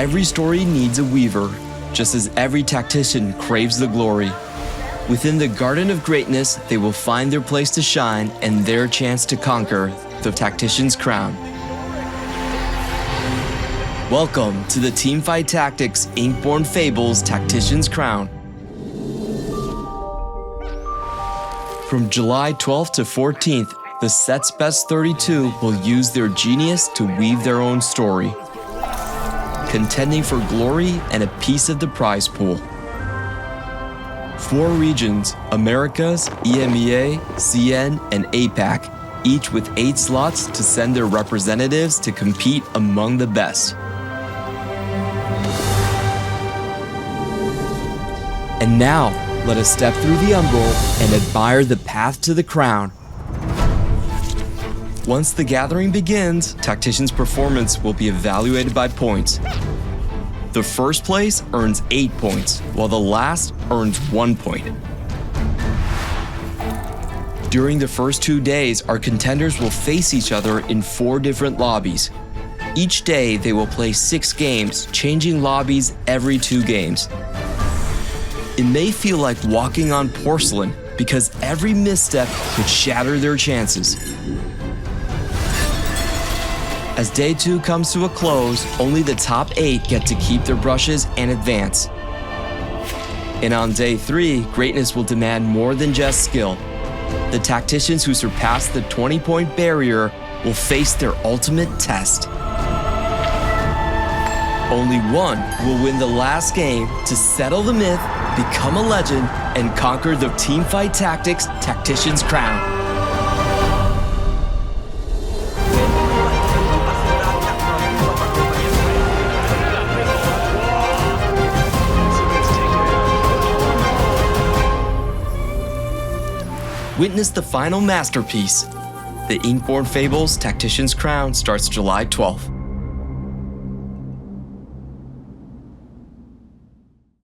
Every story needs a weaver, just as every tactician craves the glory. Within the garden of greatness, they will find their place to shine and their chance to conquer the tactician's crown. Welcome to the Teamfight Tactics Inkborn Fables Tactician's Crown. From July 12th to 14th, the set's best 32 will use their genius to weave their own story, contending for glory and a piece of the prize pool. Four regions Americas, EMEA, CN, and APAC, each with eight slots to send their representatives to compete among the best. And now, let us step through the umbral and admire the path to the crown. Once the gathering begins, Tactician's performance will be evaluated by points. The first place earns 8 points, while the last earns 1 point. During the first two days, our contenders will face each other in four different lobbies. Each day, they will play six games, changing lobbies every two games. It may feel like walking on porcelain because every misstep could shatter their chances. As day two comes to a close, only the top eight get to keep their brushes and advance. And on day three, greatness will demand more than just skill. The tacticians who surpass the 20 point barrier will face their ultimate test. Only one will win the last game to settle the myth, become a legend, and conquer the Teamfight Tactics Tactician's Crown. Witness the final masterpiece. The Inkborn Fables Tactician's Crown starts July 12th.